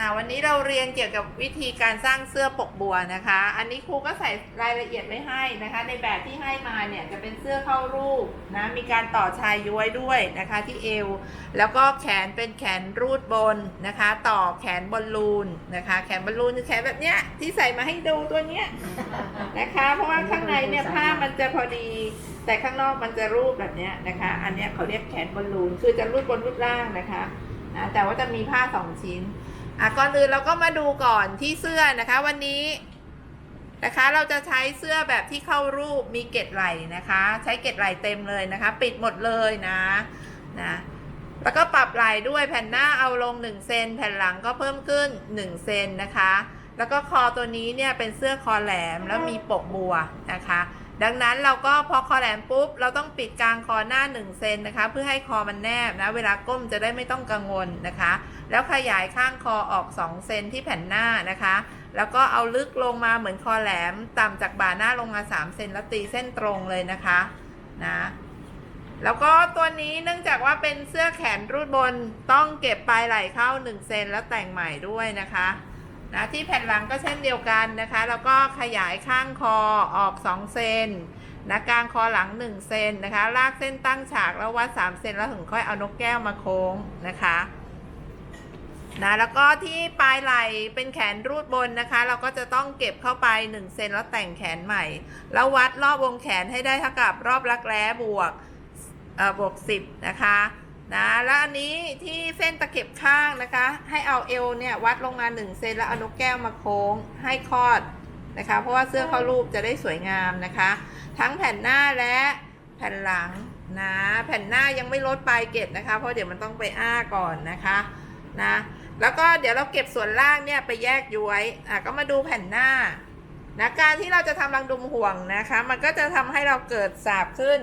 อ่าวันนี้เราเรียนเกี่ยวกับวิธีการสร้างเสื้อปกบัวนะคะ อันนี้ครูก็ใส่รายละเอียดไว้ให้นะคะ ในแบบที่ให้มาเนี่ยจะเป็นเสื้อเข้ารูปนะมีการต่อชายย้วยด้วยนะคะที่เอว แล้วก็แขนเป็นแขนรูดบนนะคะ ต่อแขนบอลลูนนะคะ แขนบอลลูนคือแขนแบบเนี้ยที่ใส่มาให้ดูตัวเนี้ยนะคะ เพราะว่าข้างในเนี่ยผ้ามันจะพอดีแต่ข้างนอกมันจะรูปแบบเนี้ยนะคะ อันเนี้ยเขาเรียกแขนบอลลูน คือจะรูดบนรูดล่างนะคะนะแต่ว่าจะมีผ้าสองชิ้น อะก่อนอื่นเราก็มาดูก่อนที่เสื้อนะคะวันนี้นะคะเราจะใช้เสื้อแบบที่เข้ารูปมีเกล็ดไหล่นะคะ ใช้เกล็ดไหล่เต็มเลยนะคะ ปิดหมดเลยนะนะแล้วก็ปรับไหล่ด้วยแผ่นหน้าเอาลง1เซนแผ่นหลังก็เพิ่มขึ้น1เซนนะคะ แล้วก็คอตัวนี้เนี่ยเป็นเสื้อคอแหลมแล้วมีปกบัวนะคะ ดังนั้นเราก็พอคอแหลมปุ๊บ เราต้องปิดกลางคอหน้า1เซนนะคะ เพื่อให้คอมันแนบนะ เวลาก้มจะได้ไม่ต้องกังวลนะคะ แล้วขยายข้างคอออก2เซนที่แผ่นหน้านะคะ แล้วก็เอาลึกลงมาเหมือนคอแหลมต่ำจากบ่าหน้าลงมา3เซนแล้วตีเส้นตรงเลยนะคะนะแล้วก็ตัวนี้เนื่องจากว่าเป็นเสื้อแขนรูดบนต้องเก็บปลายไหล่เข้า1เซนแล้วแต่งใหม่ด้วยนะคะ นะที่แผ่นหลังก็เช่นเดียวกันนะคะ แล้วก็ขยายข้างคอออก 2 เซนนะกลางคอหลัง 1 เซนนะคะ ลากเส้นตั้งฉากแล้ววัด 3 เซนแล้วถึงค่อยเอานกแก้วมาโค้งนะคะนะแล้วก็ที่ปลายไหล่เป็นแขนรูดบนนะคะ เราก็จะต้องเก็บเข้าไป 1 เซนแล้วแต่งแขนใหม่ แล้ววัดรอบวงแขนให้ได้เท่ากับรอบรักแร้บวกเอ่อบวกสิบนะคะ นะแล้วอันนี้ที่เส้นตะเข็บข้างนะคะ ให้เอาเอวเนี่ยวัดลงมา1เซนแล้วเอานกแก้วมาโค้งให้คลอดนะคะ เพราะว่าเสื้อเข้ารูปจะได้สวยงามนะคะ ทั้งแผ่นหน้าและแผ่นหลังนะแผ่นหน้ายังไม่ลดปลายเกล็ดนะคะ เพราะเดี๋ยวมันต้องไปอ้าก่อนนะคะนะแล้วก็เดี๋ยวเราเก็บส่วนล่างเนี่ยไปแยกย้วยอะก็มาดูแผ่นหน้านะการที่เราจะทำรังดุมห่วงนะคะ มันก็จะทำให้เราเกิดสาบขึ้น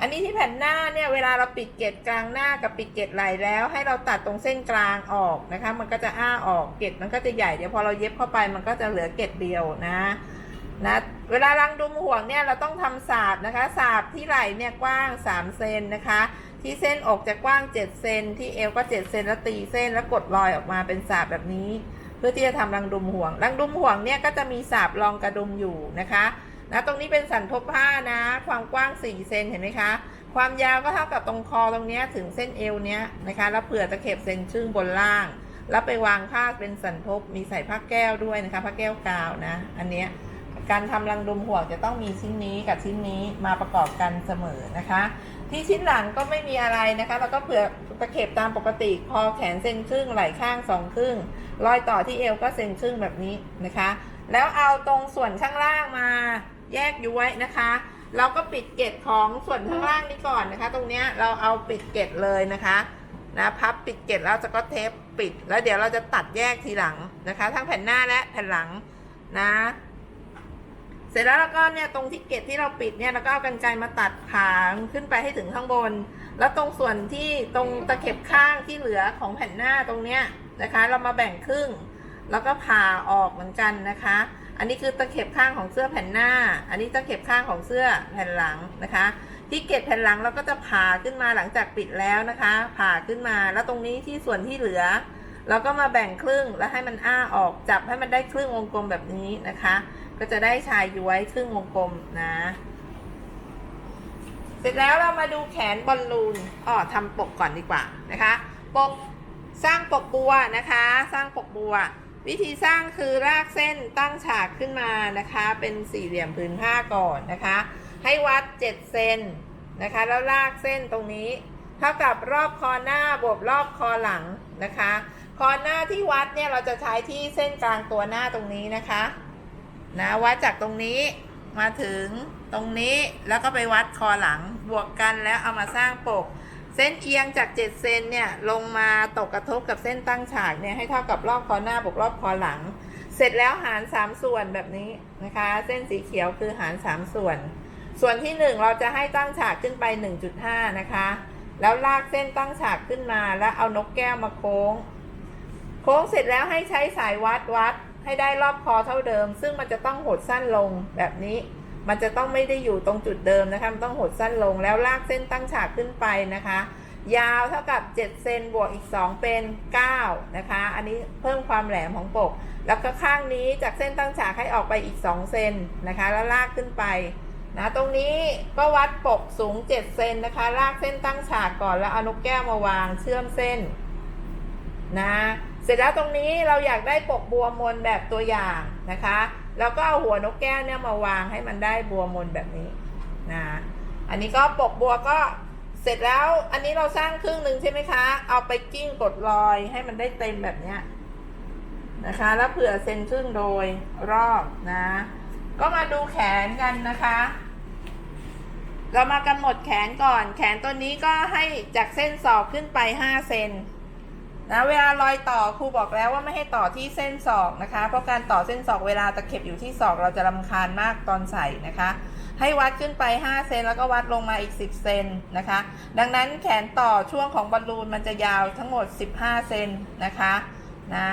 อันนี้ที่แผ่นหน้าเนี่ยเวลาเราปิดเกล็ดกลางหน้ากับปิดเกล็ดไหล่แล้ว ให้เราตัดตรงเส้นกลางออกนะคะ มันก็จะอ้าออกเกล็ดมันก็จะใหญ่เดี๋ยวพอเราเย็บเข้าไปมันก็จะเหลือเกล็ดเดียวนะนะเวลารังดุมห่วงเนี่ยเราต้องทำสาบนะคะสาบที่ไหล่เนี่ยกว้าง 3 เซนนะคะ ที่เส้นอกจะกว้าง 7 เซนที่เอวก็ 7 เซนแล้วตีเส้นแล้วกดรอยออกมาเป็นสาบแบบนี้ เพื่อที่จะทำรังดุมห่วง รังดุมห่วงเนี่ยก็จะมีสาบรองกระดุมอยู่นะคะ นะตรงนี้เป็นสันทบผ้านะ ความกว้าง 4 เซนเห็นไหมคะ ความยาวก็เท่ากับตรงคอตรงนี้ถึงเส้นเอวเนี้ยนะคะ แล้วเผื่อตะเข็บเซนชึ่งบนล่าง แล้วไปวางผ้าเป็นสันทบมีใส่ผ้าแก้วด้วยนะคะผ้าแก้วกาวนะ อันเนี้ยการทำรังดุมห่วงจะต้องมีชิ้นนี้กับชิ้นนี้มาประกอบกันเสมอนะคะ ที่ชิ้นหลังก็ไม่มีอะไรนะคะ แล้วก็เผื่อตะเข็บตามปกติคอแขนเซนครึ่งไหล่ข้างสองครึ่งรอยต่อที่เอวก็เซนครึ่งแบบนี้นะคะ แล้วเอาตรงส่วนข้างล่างมา แยกย้วยนะคะ เราก็ปิดเกล็ดของส่วนข้างล่างนี้ก่อนนะคะ ตรงเนี้ยเราเอาปิดเกล็ดเลยนะคะนะพับปิดเกล็ดแล้วจะก็เทปปิด แล้วเดี๋ยวเราจะตัดแยกทีหลังนะคะ ทั้งแผ่นหน้าและแผ่นหลังนะ เสร็จแล้วเราก็เนี่ยตรงที่เกล็ดที่เราปิดเนี่ยเราก็เอากันไกรมาตัดผางขึ้นไปให้ถึงข้างบน แล้วตรงส่วนที่ตรงตะเข็บข้างที่เหลือของแผ่นหน้าตรงเนี้ยนะคะ เรามาแบ่งครึ่ง แล้วก็ผ่าออกเหมือนกันนะคะ อันนี้คือตะเข็บข้างของเสื้อแผ่นหน้า อันนี้ตะเข็บข้างของเสื้อแผ่นหลังนะคะ ที่เกล็ดแผ่นหลังเราก็จะผ่าขึ้นมาหลังจากปิดแล้วนะคะ ผ่าขึ้นมาแล้วตรงนี้ที่ส่วนที่เหลือ เราก็มาแบ่งครึ่งแล้วให้มันอ้าออกจับให้มันได้ครึ่งวงกลมแบบนี้นะคะ ก็จะได้ชายย้วยครึ่งวงกลมนะ เสร็จแล้วเรามาดูแขนบอลลูนอ๋อทำปกก่อนดีกว่านะคะ ปกสร้างปกบัวนะคะ สร้างปกบัว วิธีสร้างคือรากเส้นตั้งฉากขึ้นมานะคะ เป็นสี่เหลี่ยมผืนผ้าก่อนนะคะ ให้วัด7เซนนะคะ แล้วลากเส้นตรงนี้ เท่ากับรอบคอหน้าบวกรอบคอหลังนะคะ คอหน้าที่วัดเนี่ยเราจะใช้ที่เส้นกลางตัวหน้าตรงนี้นะคะนะวัดจากตรงนี้มาถึงตรงนี้แล้วก็ไปวัดคอหลังบวกกันแล้วเอามาสร้างปก เส้นเอียงจาก 7 เซนเนี่ยลงมาตกกระทบกับเส้นตั้งฉากเนี่ยให้เท่ากับรอบคอหน้าบวกรอบคอหลัง เสร็จแล้วหาร 3 ส่วนแบบนี้นะคะ เส้นสีเขียวคือหาร 3 ส่วน ส่วนที่ 1 เราจะให้ตั้งฉากขึ้นไป 1.5 นะคะ แล้วลากเส้นตั้งฉากขึ้นมาแล้วเอานกแก้วมาโค้ง โค้งเสร็จแล้วให้ใช้สายวัดวัดให้ได้รอบคอเท่าเดิม ซึ่งมันจะต้องหดสั้นลงแบบนี้ มันจะต้องไม่ได้อยู่ตรงจุดเดิมนะคะ มันต้องหดสั้นลงแล้วลากเส้นตั้งฉากขึ้นไปนะคะ ยาวเท่ากับ 7 เซนบวกอีก 2 เป็น9นะคะ อันนี้เพิ่มความแหลมของปก แล้วก็ข้างนี้จากเส้นตั้งฉากให้ออกไปอีก 2 เซนนะคะ แล้วลากขึ้นไปนะตรงนี้ก็วัดปกสูง 7 เซนนะคะ ลากเส้นตั้งฉากก่อนแล้วเอานกแก้วมาวางเชื่อมเส้นนะ เสร็จแล้วตรงนี้เราอยากได้ปกบัวมนแบบตัวอย่างนะคะ แล้วก็เอาหัวนกแก้วเนี่ยมาวางให้มันได้บัวมนแบบนี้นะอันนี้ก็ปกบัวก็เสร็จแล้วอันนี้เราสร้างครึ่งหนึ่งใช่ไหมคะ เอาไปกิ้งกดรอยให้มันได้เต็มแบบเนี้ยนะคะ แล้วเผื่อเซนครึ่งโดยรอบนะ ก็มาดูแขนกันนะคะ เรามากำหนดแขนก่อน แขนตัวนี้ก็ให้จากเส้นศอกขึ้นไป5เซน นะเวลารอยต่อครูบอกแล้วว่าไม่ให้ต่อที่เส้นศอกนะคะ เพราะการต่อเส้นศอกเวลาตะเข็บอยู่ที่ศอกเราจะรำคาญมากตอนใส่นะคะ ให้วัดขึ้นไป 5 เซนแล้วก็วัดลงมาอีก 10 เซนนะคะ ดังนั้นแขนต่อช่วงของบอลลูนมันจะยาวทั้งหมด 15 เซนนะคะนะ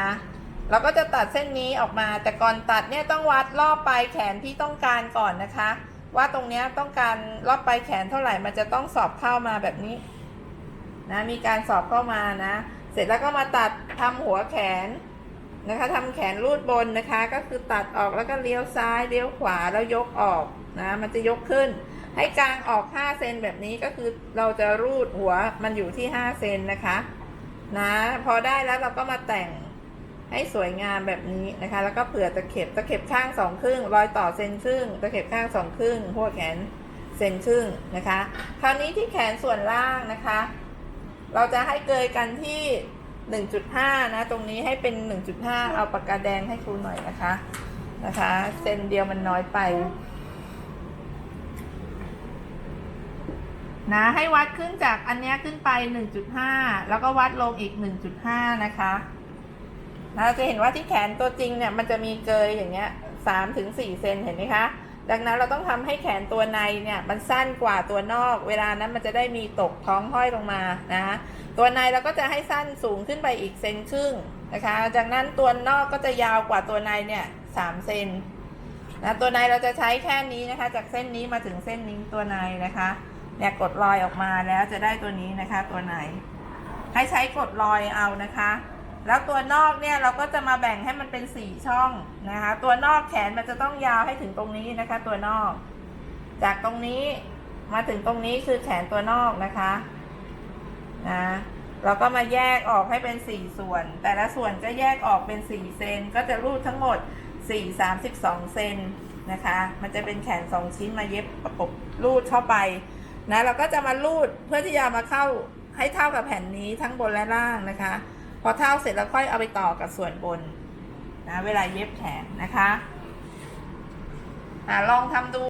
เราก็จะตัดเส้นนี้ออกมา แต่ก่อนตัดเนี่ยต้องวัดรอบปลายแขนที่ต้องการก่อนนะคะ ว่าตรงนี้ต้องการรอบปลายแขนเท่าไหร่มันจะต้องสอบเข้ามาแบบนี้นะมีการสอบเข้ามานะ เสร็จแล้วก็มาตัดทำหัวแขนนะคะทำแขนรูดบนนะคะก็คือตัดออกแล้วก็เลี้ยวซ้ายเลี้ยวขวาแล้วยกออกนะมันจะยกขึ้น ให้กลางออก 5 เซนแบบนี้ก็คือเราจะรูดหัวมันอยู่ที่ 5 เซนนะคะนะพอได้แล้วเราก็มาแต่งให้สวยงามแบบนี้นะคะ แล้วก็เผื่อตะเข็บตะเข็บข้างสองครึ่งรอยต่อเซนครึ่งตะเข็บข้างสองครึ่งหัวแขนเซนครึ่งนะคะ คราวนี้ที่แขนส่วนล่างนะคะ เราจะให้เกยกันที่1.5นะ ตรงนี้ให้เป็น1.5เอาปากกาแดงให้ครูหน่อยนะคะ นะคะ เซนเดียวมันน้อยไป นะ ให้วัดขึ้นจากอันเนี้ยขึ้นไป1.5แล้วก็วัดลงอีก1.5นะคะนะเราจะเห็นว่าที่แขนตัวจริงเนี่ยมันจะมีเกยอย่างเงี้ย3ถึง4เซนเห็นไหมคะ ดังนั้นเราต้องทำให้แขนตัวในเนี่ยมันสั้นกว่าตัวนอก เวลานั้นมันจะได้มีตกท้องห้อยลงมานะตัวในเราก็จะให้สั้นสูงขึ้นไปอีกเซนครึ่งนะคะ จากนั้นตัวนอกก็จะยาวกว่าตัวในเนี่ยสามเซนนะตัวในเราจะใช้แค่นี้นะคะ จากเส้นนี้มาถึงเส้นนี้ตัวในนะคะเนี่ยกดรอยออกมาแล้วจะได้ตัวนี้นะคะ ตัวในให้ใช้กดรอยเอานะคะ แล้วตัวนอกเนี่ยเราก็จะมาแบ่งให้มันเป็นสี่ช่องนะคะ ตัวนอกแขนมันจะต้องยาวให้ถึงตรงนี้นะคะ ตัวนอก จากตรงนี้มาถึงตรงนี้คือแขนตัวนอกนะคะนะเราก็มาแยกออกให้เป็นสี่ส่วน แต่ละส่วนก็แยกออกเป็นสี่เซนก็จะรูดทั้งหมดสี่สามสิบสองเซนนะคะ มันจะเป็นแขนสองชิ้นมาเย็บประกบรูดเข้าไปนะเราก็จะมารูดเพื่อที่จะมาเข้าให้เท่ากับแผ่นนี้ทั้งบนและล่างนะคะ พอเท่าเสร็จแล้วค่อยเอาไปต่อกับส่วนบนนะเวลาเย็บแขนนะคะอ่าลองทำดู